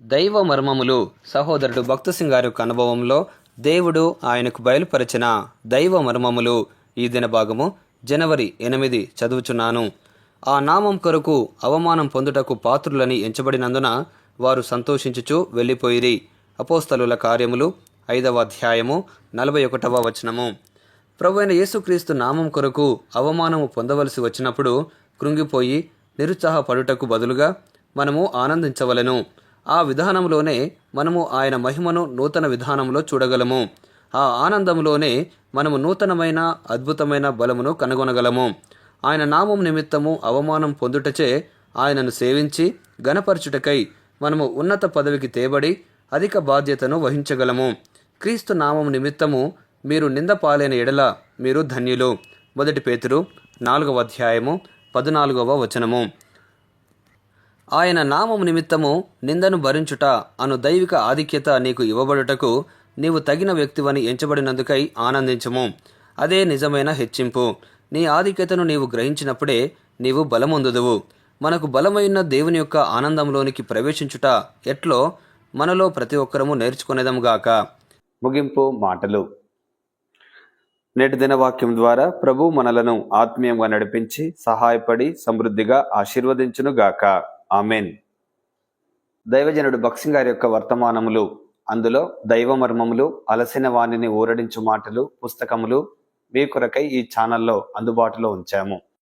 దైవ మర్మములు సహోదరుడు భక్త సింగ్ గారి యొక్క అనుభవంలో దేవుడు ఆయనకు బయలుపరిచిన దైవ మర్మములు ఈ దిన భాగము జనవరి ఎనిమిది చదువుచున్నాను. ఆ నామం కొరకు అవమానం పొందుటకు పాత్రులని ఎంచబడినందున వారు సంతోషించుచు వెళ్ళిపోయిరి. అపోస్తలుల కార్యములు ఐదవ అధ్యాయము నలభై ఒకటవ వచనము. ప్రభు అయిన యేసుక్రీస్తు నామం కొరకు అవమానము పొందవలసి వచ్చినప్పుడు కృంగిపోయి నిరుత్సాహపడుటకు బదులుగా మనము ఆనందించవలెను. ఆ విధానంలోనే మనము ఆయన మహిమను నూతన విధానంలో చూడగలము. ఆ ఆనందంలోనే మనము నూతనమైన అద్భుతమైన బలమును కనుగొనగలము. ఆయన నామం నిమిత్తము అవమానం పొందుటచే ఆయనను సేవించి గణపరచుటకై మనము ఉన్నత పదవికి తేబడి అధిక బాధ్యతను వహించగలము. క్రీస్తు నామం నిమిత్తము మీరు నింద పాలైన ఎడల మీరు ధన్యులు. మొదటి పేతురు నాలుగవ అధ్యాయము పద్నాలుగవ వచనము. ఆయన నామము నిమిత్తము నిందను భరించుట అను దైవిక ఆధిక్యత నీకు ఇవ్వబడుటకు నీవు తగిన వ్యక్తివని ఎంచబడినందుకై ఆనందించము. అదే నిజమైన హెచ్చింపు. నీ ఆధిక్యతను నీవు గ్రహించినప్పుడే నీవు బలమొందుదువు. మనకు బలమైన దేవుని యొక్క ఆనందంలోనికి ప్రవేశించుట ఎట్లో మనలో ప్రతి ఒక్కరము నేర్చుకునేదముగాక ముగింపు మాటలు. నేటి దినవాక్యం ద్వారా ప్రభు మనలను ఆత్మీయంగా నడిపించి సహాయపడి సమృద్ధిగా ఆశీర్వదించునుగాక ఆమెన్. దైవజనుడు బక్సింగ్ గారి యొక్క వర్తమానములు అందులో దైవ మర్మములు అలసిన వాణిని ఊరడించు మాటలు పుస్తకములు మీ కొరకై ఈ ఛానల్లో అందుబాటులో ఉంచాము.